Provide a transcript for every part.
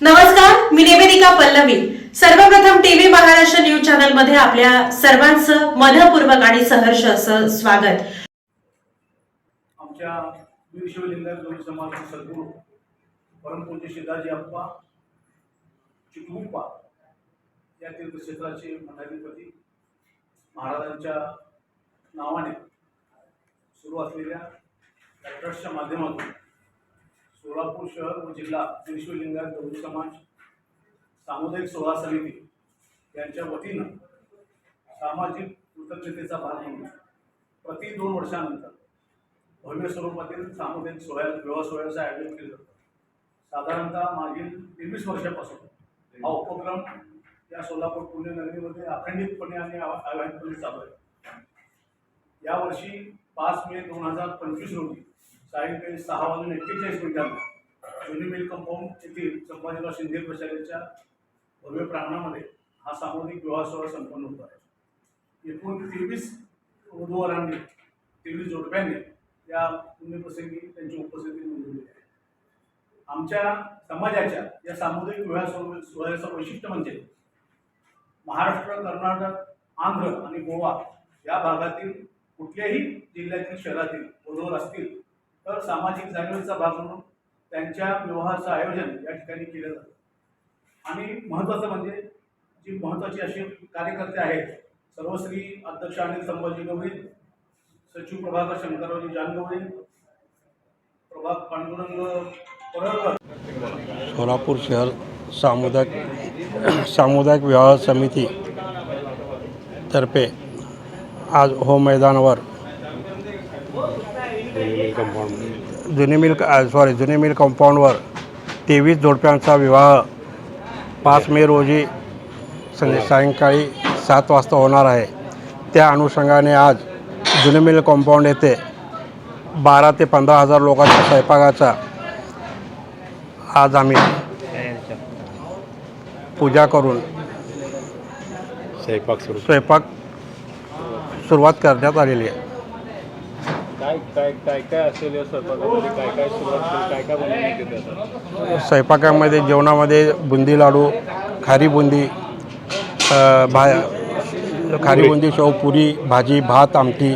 नमस्कार मी निवेदिका पल्लवी. सर्वप्रथम TV Maharashtra news चॅनलमध्ये आपल्या सर्वांचं मनपूर्वक आणि सहर्ष असं स्वागत. आमच्या वीर शिवलिंगायत समाज सद्गुरू परमपूज्य शिदाजी अप्पा चिटमुप्पा या तीर्थक्षेत्राचे मठाधिपती महाराजांच्या नावाने सुरू असलेल्या ट्रस्टच्या माध्यमातून सोलापूर शहर व जिल्हा वीर शिवलिंगायत गौरी समाज सामुदायिक सोहळा समिती यांच्या वतीनं सामाजिक कृतज्ञतेचा भाग म्हणून प्रति दोन वर्षानंतर भव्य स्वरूपातील सामुदायिक सोहळ्या विवाह सोहळ्याचं आयोजन केलं जातं. साधारणतः मागील तेवीस वर्षापासून हा उपक्रम या सोलापूर पुणे नगरीमध्ये अखंडितपणे आणि आव्हानपणे चालू आहे यावर्षी पाच मे दोन हजार पंचवीस रोजी सायंकाळी सहा वाजून एक्केचाळीस मिनिटांना जुनी मिल कंपाऊंड येथील संभाजीराव शिंदे प्रशालेच्या भव्य प्रांगणामध्ये हा सामूहिक विवाह सोहळा संपन्न होत आहे. एकूण तेवीस वधूवरांनी तेवीस जोडप्यांनी या पुण्यप्रसंगी त्यांची उपस्थिती नोंदवली आहे. आमच्या समाजाच्या या सामुदायिक विवाह सोहळ्याचं वैशिष्ट्य म्हणजे महाराष्ट्र कर्नाटक आंध्र आणि गोवा या भागातील कुठल्याही जिल्ह्यातील शहरातील वधूवर असतील तर सामाजिक जाणीवेचा भाग म्हणून त्यांच्या विवाहाचं आयोजन या ठिकाणी केलं जातं. आणि महत्त्वाचं म्हणजे जी महत्त्वाची असे कार्यकर्ते आहेत सर्वश्री अध्यक्ष अनिल संभाजी गवळी सचिव प्रभाकर शंकररावजी जानगवळी प्रभाग पांडुरंग परळकर. सोलापूर शहर सामुदायिक सामुदायिक विवाह समिती तर्फे आज हो मैदानावर जुनी मिल सॉरी जुनी मिल कंपाऊंडवर तेवीस जोडप्यांचा विवाह पाच मे रोजी संध्या सायंकाळी सात वाजता होणार आहे. त्या अनुषंगाने आज जुनी मिल कंपाऊंड येथे बारा ते पंधरा हजार लोकांच्या स्वयंपाकाचा आज आम्ही पूजा करून स्वयंपाक स्वयंपाक सुरुवात करण्यात आलेली आहे. काय काय काय काय असेल या स्वयंपाकामध्ये? काय काय सुरुवात केली काय काय बनवण्यात येते आता स्वयंपाकामध्ये जेवणामध्ये बुंदी लाडू खारी बुंदी अ, भा खारी बुंदी शेव पुरी भाजी भात आमटी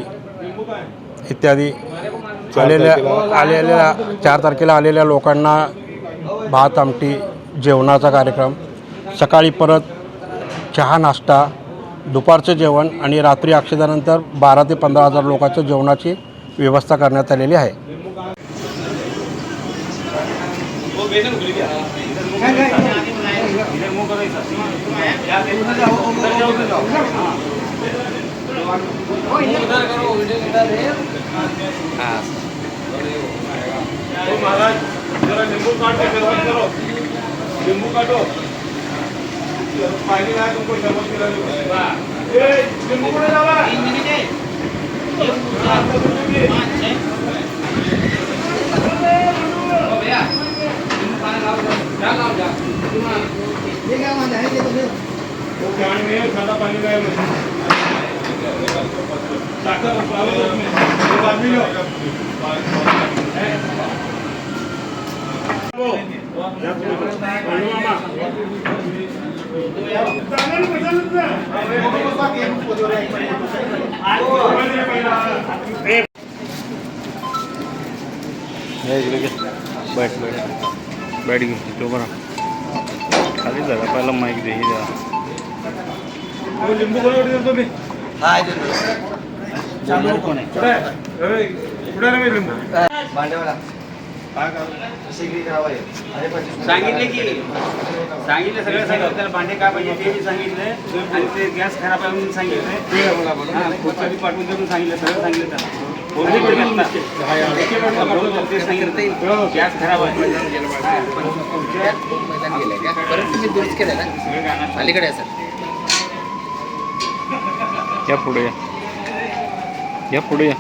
इत्यादी. आलेल्या आलेल्या चार तारखेला आलेल्या लोकांना भात आमटी जेवणाचा कार्यक्रम. सकाळी परत चहा नाश्ता दुपारचं जेवण आणि रात्री अक्षदानंतर बारा ते पंधरा हजार लोकांच्या जेवणाची व्यवस्था करण्यात आलेली आहे. महाराज जरा लिंबू करो काटो पाणी नाही तुमको शरबत पिला ए कुठे पाणी नाही साधा पाणी काय साखर पाणी बातमी बैठ बैठ बैठ घे तो बरा खाली जरा पहिला माईक दे ही सांगितले की? सांगितलं सगळं सांगितलं त्याला भांडे काय पाहिजे ते बी सांगितलं. आणि ते गॅस खराब आहे म्हणून सांगितलं. हा पाठवून देऊन सांगितलं सगळं सांगितलं त्याला. गॅस खराब आहे परत तुम्ही दुरुस्त केलं ना अलीकडे आहे सर या पुढे या. या पुढे या.